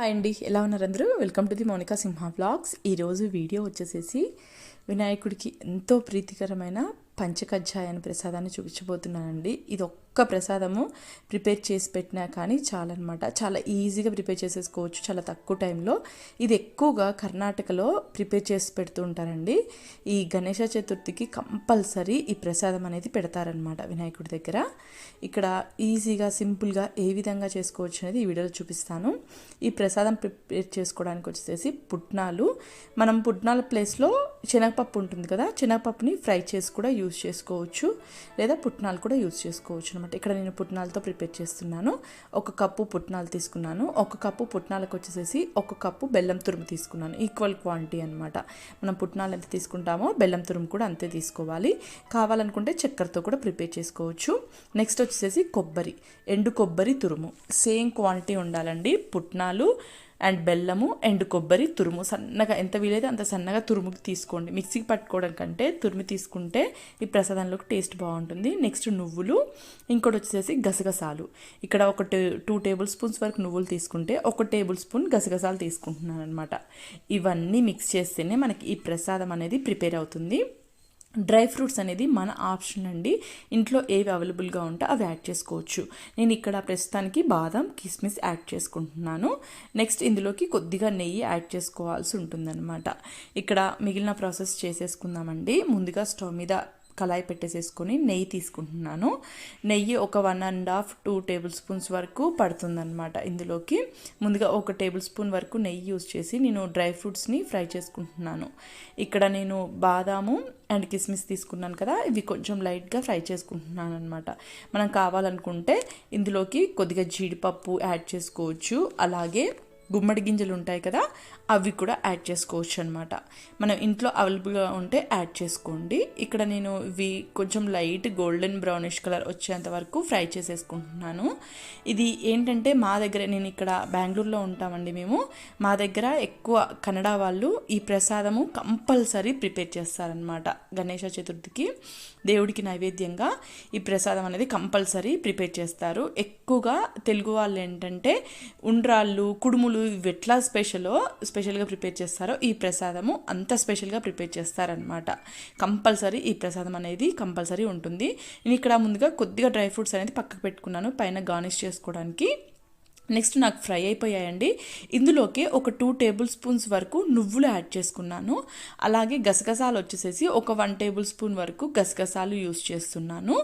Hi అండి ఎలా ఉన్నారు అందరూ? Welcome to the Mounika Simha vlogs ఈరోజు వీడియో వచ్చేసేసి వినాయకుడికి ఎంతో ప్రీతికరమైన పంచకజ్జాయన ప్రసాదాన్ని చూపించబోతున్నానండి. ఇది ఒక్క ఒక్క ప్రసాదము ప్రిపేర్ చేసి పెట్టినా కానీ చాలన్నమాట. చాలా ఈజీగా ప్రిపేర్ చేసేసుకోవచ్చు చాలా తక్కువ టైంలో. ఇది ఎక్కువగా కర్ణాటకలో ప్రిపేర్ చేసి పెడుతూ ఉంటారండి. ఈ గణేష చతుర్థికి కంపల్సరీ ఈ ప్రసాదం అనేది పెడతారనమాట వినాయకుడి దగ్గర. ఇక్కడ ఈజీగా సింపుల్గా ఏ విధంగా చేసుకోవచ్చు అనేది ఈ వీడియోలో చూపిస్తాను. ఈ ప్రసాదం ప్రిపేర్ చేసుకోవడానికి వచ్చేసి పుట్నాలు. మనం పుట్నాల ప్లేస్లో శనగపప్పు ఉంటుంది కదా శనగపప్పుని ఫ్రై చేసి కూడా యూజ్ చేసుకోవచ్చు. లేదా పుట్నాలు కూడా యూజ్ చేసుకోవచ్చు అనమాట ఇక్కడ నేను పుట్నాలతో ప్రిపేర్ చేస్తున్నాను. ఒక కప్పు పుట్నాలు తీసుకున్నాను. ఒక కప్పు పుట్నాలకు వచ్చేసేసి ఒక కప్పు బెల్లం తురుము తీసుకున్నాను. ఈక్వల్ క్వాంటిటీ అనమాట. మనం పుట్నాలు ఎంత తీసుకుంటామో బెల్లం తురుము కూడా అంతే తీసుకోవాలి. కావాలనుకుంటే చక్కెరతో కూడా ప్రిపేర్ చేసుకోవచ్చు. నెక్స్ట్ వచ్చేసేసి కొబ్బరి. ఎండు కొబ్బరి తురుము. సేమ్ క్వాంటిటీ ఉండాలండి. పుట్నాలు అండ్ బెల్లము అండ్ కొబ్బరి తురుము. సన్నగా ఎంత వీలైతే అంత సన్నగా తురుము తీసుకోండి. మిక్సీకి పట్టుకోవడం కంటే తురుము తీసుకుంటే ఈ ప్రసాదంలోకి టేస్ట్ బాగుంటుంది. నెక్స్ట్ నువ్వులు ఇంకోటి వచ్చేసి గసగసాలు. ఇక్కడ ఒక టూ టేబుల్ స్పూన్స్ వరకు నువ్వులు తీసుకుంటే ఒక టేబుల్ స్పూన్ గసగసాలు తీసుకుంటున్నాను అనమాట ఇవన్నీ మిక్స్ చేస్తేనే మనకి ఈ ప్రసాదం అనేది ప్రిపేర్ అవుతుంది. డ్రై ఫ్రూట్స్ అనేది మన ఆప్షన్ అండి. ఇంట్లో ఏవి అవైలబుల్గా ఉంటే అవి యాడ్ చేసుకోవచ్చు. నేను ఇక్కడ ప్రస్తుతానికి బాదం కిస్మిస్ యాడ్ చేసుకుంటున్నాను. నెక్స్ట్ ఇందులోకి కొద్దిగా నెయ్యి యాడ్ చేసుకోవాల్సి ఉంటుందన్నమాట. ఇక్కడ మిగిలిన ప్రాసెస్ చేసేసుకుందామండి. ముందుగా స్టవ్ మీద కళాయి పెట్టేసేసుకొని నెయ్యి తీసుకుంటున్నాను. నెయ్యి ఒక one and half two tablespoons వరకు పడుతుందన్నమాట ఇందులోకి. ముందుగా ఒక టేబుల్ స్పూన్ వరకు నెయ్యి యూజ్ చేసి నేను డ్రై ఫ్రూట్స్ని ఫ్రై చేసుకుంటున్నాను. ఇక్కడ నేను బాదాము అండ్ కిస్మిస్ తీసుకున్నాను కదా ఇవి కొంచెం లైట్గా ఫ్రై చేసుకుంటున్నాను అనమాట మనం కావాలనుకుంటే ఇందులోకి కొద్దిగా జీడిపప్పు యాడ్ చేసుకోవచ్చు. అలాగే గుమ్మడి గింజలు ఉంటాయి కదా అవి కూడా యాడ్ చేసుకోవచ్చు అనమాట మనం ఇంట్లో అవైలబుల్గా ఉంటే యాడ్ చేసుకోండి. ఇక్కడ నేను ఇవి కొంచెం లైట్ గోల్డెన్ బ్రౌనిష్ కలర్ వచ్చేంత వరకు ఫ్రై చేసేసుకుంటున్నాను. ఇది ఏంటంటే మా దగ్గర నేను ఇక్కడ బెంగళూరులో ఉంటామండి మేము. మా దగ్గర ఎక్కువ కన్నడ వాళ్ళు ఈ ప్రసాదము కంపల్సరీ ప్రిపేర్ చేస్తారనమాట గణేష చతుర్థికి. దేవుడికి నైవేద్యంగా ఈ ప్రసాదం అనేది కంపల్సరీ ప్రిపేర్ చేస్తారు. ఎక్కువగా తెలుగు వాళ్ళు ఏంటంటే ఉండ్రాళ్ళు కుడుములు ఇవి ఎట్లా స్పెషలో స్పెషల్గా ప్రిపేర్ చేస్తారో ఈ ప్రసాదము అంత స్పెషల్గా ప్రిపేర్ చేస్తారనమాట కంపల్సరీ ఈ ప్రసాదం అనేది కంపల్సరీ ఉంటుంది. నేను ఇక్కడ ముందుగా కొద్దిగా డ్రై ఫ్రూట్స్ అనేది పక్కకు పెట్టుకున్నాను పైన గార్నిష్ చేసుకోవడానికి. నెక్స్ట్ నాకు ఫ్రై అయిపోయాయండి. ఇందులోకి ఒక టూ టేబుల్ స్పూన్స్ వరకు నువ్వులు యాడ్ చేసుకున్నాను. అలాగే గసగసాలు వచ్చేసేసి ఒక వన్ టేబుల్ స్పూన్ వరకు గసగసాలు యూస్ చేస్తున్నాను.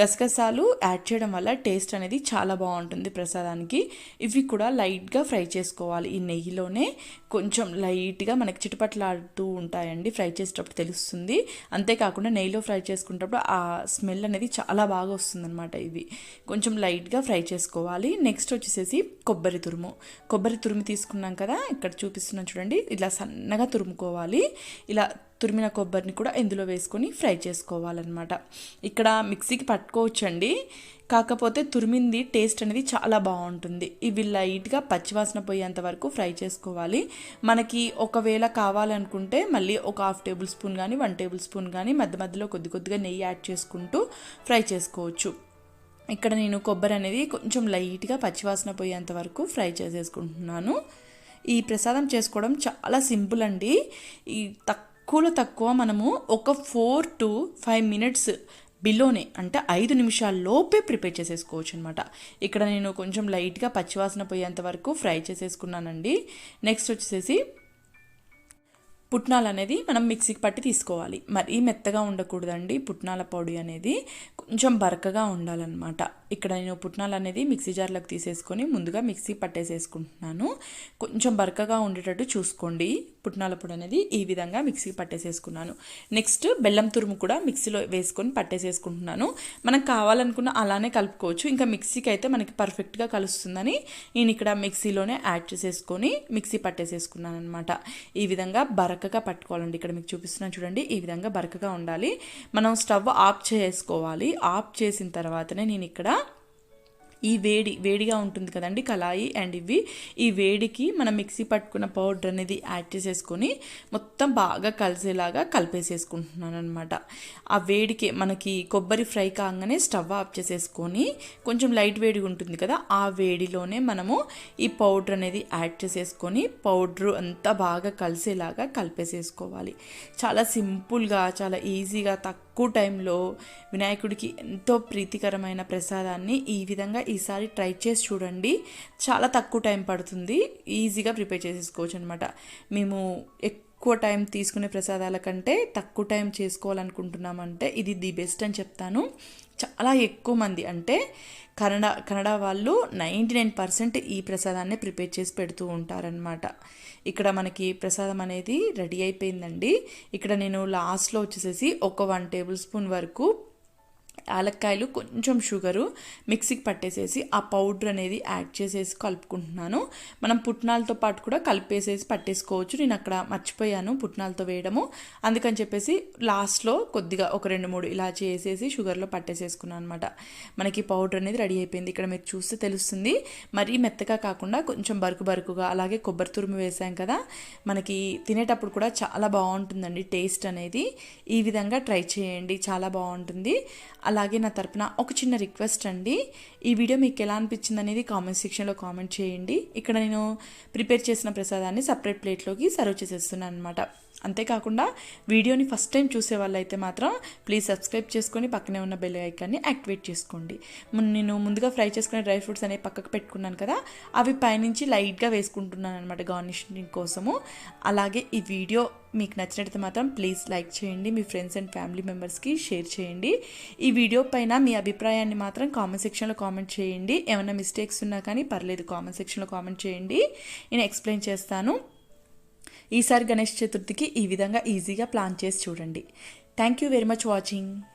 గసగసాలు యాడ్ చేయడం వల్ల టేస్ట్ అనేది చాలా బాగుంటుంది ప్రసాదానికి. ఇవి కూడా లైట్గా ఫ్రై చేసుకోవాలి. ఈ నెయ్యిలోనే కొంచెం లైట్గా మనకి చిటపట్లాడుతూ ఉంటాయండి ఫ్రై చేసేటప్పుడు తెలుస్తుంది. అంతేకాకుండా నెయ్యిలో ఫ్రై చేసుకునేటప్పుడు ఆ స్మెల్ అనేది చాలా బాగా వస్తుందన్నమాట ఇవి కొంచెం లైట్గా ఫ్రై చేసుకోవాలి. నెక్స్ట్ వచ్చేసేసి కొబ్బరి తురుము. కొబ్బరి తురుము తీసుకున్నాం కదా ఇక్కడ చూపిస్తున్నాం చూడండి. ఇలా సన్నగా తురుముకోవాలి. ఇలా తురిమిన కొబ్బరిని కూడా ఇందులో వేసుకొని ఫ్రై చేసుకోవాలన్నమాట. ఇక్కడ మిక్సీకి పట్టుకోవచ్చండి. కాకపోతే తురిమింది టేస్ట్ అనేది చాలా బాగుంటుంది. ఇవి లైట్గా పచ్చివాసన పోయేంత వరకు ఫ్రై చేసుకోవాలి. మనకి ఒకవేళ కావాలనుకుంటే మళ్ళీ ఒక హాఫ్ టేబుల్ స్పూన్ కానీ వన్ టేబుల్ స్పూన్ కానీ మధ్య మధ్యలో కొద్ది కొద్దిగా నెయ్యి యాడ్ చేసుకుంటూ ఫ్రై చేసుకోవచ్చు. ఇక్కడ నేను కొబ్బరి అనేది కొంచెం లైట్గా పచ్చివాసన పోయేంత వరకు ఫ్రై చేసేసుకుంటున్నాను. ఈ ప్రసాదం చేసుకోవడం చాలా సింపుల్ అండి. ఈ తక్కువలో తక్కువ మనము ఒక ఫోర్ టు ఫైవ్ మినిట్స్ బిలోనే అంటే ఐదు నిమిషాల లోపే ప్రిపేర్ చేసేసుకోవచ్చు అనమాట ఇక్కడ నేను కొంచెం లైట్గా పచ్చివాసన పోయేంత వరకు ఫ్రై చేసేసుకున్నానండి. నెక్స్ట్ వచ్చేసి పుట్నాలు అనేది మనం మిక్సీకి పట్టి తీసుకోవాలి. మరీ మెత్తగా ఉండకూడదండి పుట్నాల పొడి అనేది. కొంచెం బరకగా ఉండాలన్నమాట. ఇక్కడ నేను పుట్నాలు అనేది మిక్సీ జార్లోకి తీసేసుకొని ముందుగా మిక్సీ పట్టేసేసుకుంటున్నాను. కొంచెం బరకగా ఉండేటట్టు చూసుకోండి. పుట్నాల పొడి అనేది ఈ విధంగా మిక్సీ పట్టేసేసుకున్నాను. నెక్స్ట్ బెల్లం తురుము కూడా మిక్సీలో వేసుకొని పట్టేసేసుకుంటున్నాను. మనకు కావాలనుకున్న అలానే కలుపుకోవచ్చు. ఇంకా మిక్సీకి అయితే మనకి పర్ఫెక్ట్గా కలుస్తుందని నేను ఇక్కడ మిక్సీలోనే యాడ్ చేసేసుకొని మిక్సీ పట్టేసేసుకున్నాను అనమాట ఈ విధంగా బరకగా పట్టుకోవాలండి. ఇక్కడ మీకు చూపిస్తున్నాను చూడండి. ఈ విధంగా బరకగా ఉండాలి. మనం స్టవ్ ఆఫ్ చేసుకోవాలి. ఆఫ్ చేసిన తర్వాతనే నేను ఇక్కడ ఈ వేడి వేడిగా ఉంటుంది కదండి కళాయి అండ్ ఇవి. ఈ వేడికి మనం మిక్సీ పట్టుకున్న పౌడర్ అనేది యాడ్ చేసేసుకొని మొత్తం బాగా కలిసేలాగా కలిపేసేసుకుంటున్నాను అనమాట ఆ వేడికి మనకి కొబ్బరి ఫ్రై కాగానే స్టవ్ ఆఫ్ చేసేసుకొని కొంచెం లైట్ వేడిగా ఉంటుంది కదా ఆ వేడిలోనే మనము ఈ పౌడర్ అనేది యాడ్ చేసేసుకొని పౌడర్ అంతా బాగా కలిసేలాగా కలిపేసేసుకోవాలి. చాలా సింపుల్గా చాలా ఈజీగా తక్కువ తక్కువ టైంలో వినాయకుడికి ఎంతో ప్రీతికరమైన ప్రసాదాన్ని ఈ విధంగా ఈసారి ట్రై చేసి చూడండి. చాలా తక్కువ టైం పడుతుంది. ఈజీగా ప్రిపేర్ చేసేసుకోవచ్చు అనమాట మేము ఎక్కువ టైం తీసుకునే ప్రసాదాల కంటే తక్కువ టైం చేసుకోవాలనుకుంటున్నామంటే ఇది ది బెస్ట్ అని చెప్తాను. చాలా ఎక్కువ మంది అంటే కన్నడ కన్నడ వాళ్ళు నైంటీ నైన్ పర్సెంట్ ఈ ప్రసాదాన్ని ప్రిపేర్ చేసి పెడుతూ ఉంటారనమాట ఇక్కడ మనకి ప్రసాదం అనేది రెడీ అయిపోయిందండి. ఇక్కడ నేను లాస్ట్లో వచ్చేసేసి ఒక వన్ టేబుల్ స్పూన్ వరకు యాలక్కాయలు కొంచెం షుగరు మిక్సీకి పట్టేసేసి ఆ పౌడర్ అనేది యాడ్ చేసేసి కలుపుకుంటున్నాను. మనం పుట్నాలతో పాటు కూడా కలిపేసేసి పట్టేసుకోవచ్చు. నేను అక్కడ మర్చిపోయాను పుట్నాలతో వేయడము. అందుకని చెప్పేసి లాస్ట్లో కొద్దిగా ఒక రెండు మూడు ఇలా చేసేసి షుగర్లో పట్టేసేసుకున్నాను అనమాట మనకి పౌడర్ అనేది రెడీ అయిపోయింది. ఇక్కడ మీరు చూస్తే తెలుస్తుంది. మరీ మెత్తగా కాకుండా కొంచెం బరుకు బరుకుగా అలాగే కొబ్బరి తురుము వేసాం కదా. మనకి తినేటప్పుడు కూడా చాలా బాగుంటుందండి టేస్ట్ అనేది. ఈ విధంగా ట్రై చేయండి. చాలా బాగుంటుంది. అలాగే నా తరపున ఒక చిన్న రిక్వెస్ట్ అండి. ఈ వీడియో మీకు ఎలా అనిపించింది అనేది కామెంట్ సెక్షన్లో కామెంట్ చేయండి. ఇక్కడ నేను ప్రిపేర్ చేసిన ప్రసాదాన్ని సపరేట్ ప్లేట్లోకి సర్వ్ చేసేస్తున్నాను అనమాట అంతేకాకుండా వీడియోని ఫస్ట్ టైం చూసే వాళ్ళైతే మాత్రం ప్లీజ్ సబ్స్క్రైబ్ చేసుకొని పక్కనే ఉన్న బెల్ ఐకాన్ని యాక్టివేట్ చేసుకోండి. నేను ముందుగా ఫ్రై చేసుకునే డ్రై ఫ్రూట్స్ అనేవి పక్కకు పెట్టుకున్నాను కదా అవి పైనుంచి లైట్గా వేసుకుంటున్నాను అనమాట గార్నిషింగ్ కోసము. అలాగే ఈ వీడియో మీకు నచ్చినట్లయితే మాత్రం ప్లీజ్ లైక్ చేయండి మీ ఫ్రెండ్స్ అండ్ ఫ్యామిలీ మెంబర్స్కి షేర్ చేయండి. ఈ వీడియో పైన మీ అభిప్రాయాన్ని మాత్రం కామెంట్ సెక్షన్లో కామెంట్ చేయండి. ఏమైనా మిస్టేక్స్ ఉన్నా కానీ పర్లేదు కామెంట్ సెక్షన్లో కామెంట్ చేయండి. నేను ఎక్స్ప్లెయిన్ చేస్తాను. ఈసారి గణేష్ చతుర్థికి ఈ విధంగా ఈజీగా ప్లాన్ చేసి చూడండి. Thank you very much watching